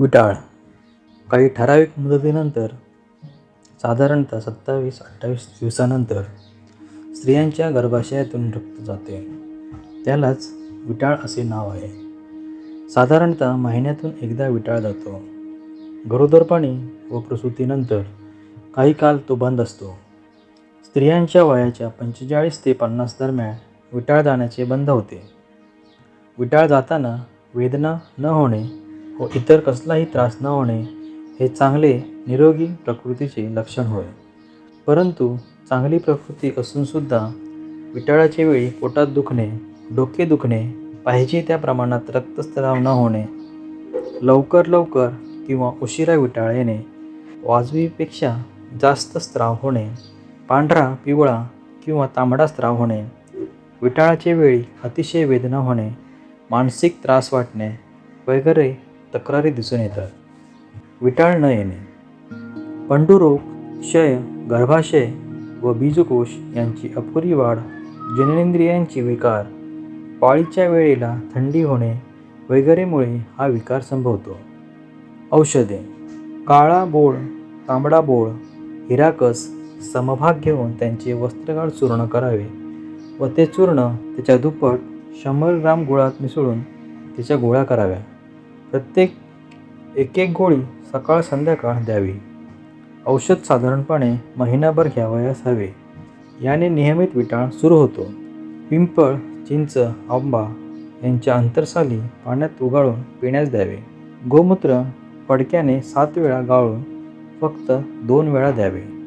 विटाळ. काही ठराविक मुदतीनंतर साधारणतः सत्तावीस अठ्ठावीस दिवसानंतर स्त्रियांच्या गर्भाशयातून रक्त जाते. त्यालाच विटाळ असे नाव आहे. साधारणतः महिन्यातून एकदा विटाळ जातो. गरोदरपणी व प्रसूतीनंतर काही काल तो बंद असतो. स्त्रियांच्या वयाच्या पंचेचाळीस ते पन्नास दरम्यान विटाळ जाण्याचे बंद होते. विटाळ जाताना वेदना न होणे व इतर कसलाही त्रास न होणे हे चांगले निरोगी प्रकृतीचे लक्षण होय. परंतु चांगली प्रकृती असूनसुद्धा विटाळाच्या वेळी पोटात दुखणे डोके दुखणे पाहिजे त्या प्रमाणात रक्तस्राव न होणे लवकर लवकर किंवा उशिरा विटाळ येणे वाजवीपेक्षा जास्त स्त्राव होणे पांढरा पिवळा किंवा तांबडा स्त्राव होणे विटाळाच्या वेळी अतिशय वेदना होणे मानसिक त्रास वाटणे वगैरे तक्रारी दिसून येतात. विटाळ न येणे. पंडुरोग क्षय गर्भाशय व बीजकोश यांची अपुरी वाढ जननेंद्रियांची विकार पाळीच्या वेळेला थंडी होणे वगैरेमुळे हा विकार संभवतो. औषधे काळा बोळ तांबडा बोळ हिराकस समभाग घेऊन त्यांचे वस्त्रगाळ चूर्ण करावे व ते चूर्ण त्याच्या दुप्पट शंभर ग्राम गुळात मिसळून त्याच्या गोळ्या कराव्या. प्रत्येक एक एक गोळी सकाळ संध्याकाळ द्यावी. औषध साधारणपणे महिनाभर घ्यावयास हवे. याने नियमित विटाळ सुरू होतो. पिंपळ चिंच आंबा यांच्या अंतरसाली पाण्यात उगाळून पिण्यास द्यावे. गोमूत्र फडक्याने सात वेळा गाळून फक्त दोन वेळा द्यावे.